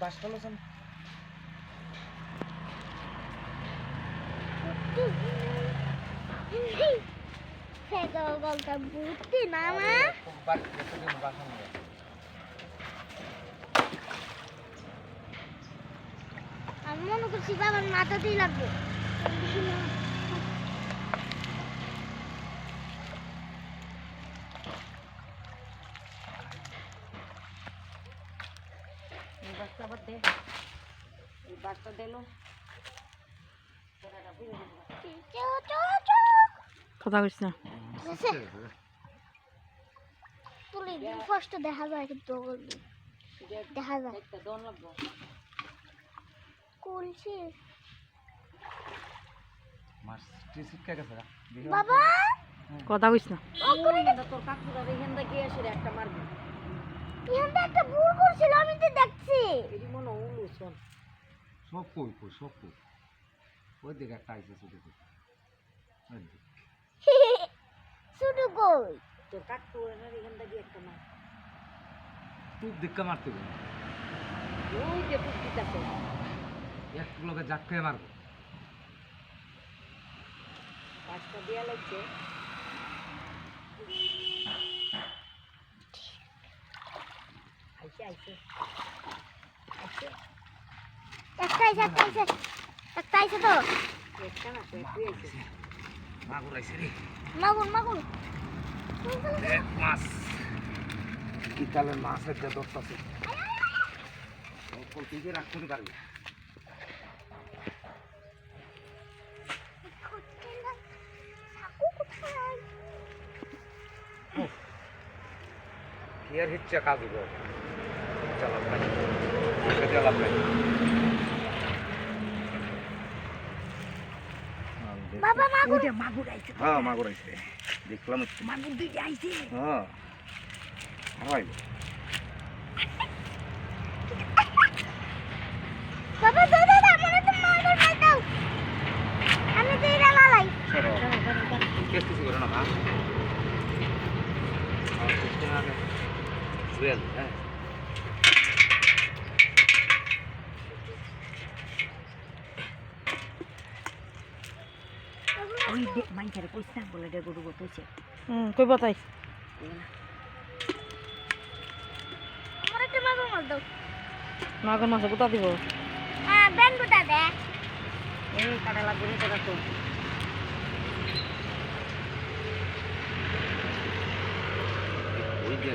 বাসটা লোসান বাসটা ফেদর গলটা বুঝতি মামা আমি মনে করছি বাবার মাথাতেই লাগবে। এই বাসটা আবার দে। এই বাসটা দিল কথা কইছ না। তুলি কষ্ট দেখা যায় কিন্তু দেখা যায়। একটা দন লাগবো। কুলছি। মাছ শিক্ষা গেছে বাবা! কথা কইছ না। তোর কাকুরা এখান থেকে এসে রে একটা মারবি। এখানটা একটা ভুল করছিল আমি তো দেখছি। এটি মনে উলু শোন। সব কই কই সব কই? ওই দিকে একটা আইসে ছোট ছোট দিকে। শুধু কই? তোর কাকুরা এখান থেকে একটা মার। খুব দিক্কা মারতে হবে ওই যে পুষ্টিটা এক লোকে জাক্কায় মারবো। বাসটা দেওয়া লাগছে। আইসে আইসে একটা একটা একটা তো। একটা না একটু মাগুর রে। মাছ। কি তাহলে মাছের যে দোস্ত আছে সকল তুই রাখতে পারবি বাবা মাগুন ওইটা মাগুর আইছে। হ্যাঁ মাগুর আইসে দেখলাম তো। মাগুর দুইটা আইছে। হ্যাঁ। হয় বাবা দাও দাও মনে তো মাগুর খাই দাও। আমি তো এটা লালাই কেস কিছু করো না মা। Real, হ্যাঁ। ওই দে মাইখারে কইছ না বলে দে গরু গতইছে হুম কই বতাই আমার একটা মাগুর মাছ দাও মাগর মাছ কোথা দিব হ্যাঁ ব্যাংকুটা দে এই কাটা লাগবে রে তোরা তো ওই দিয়ে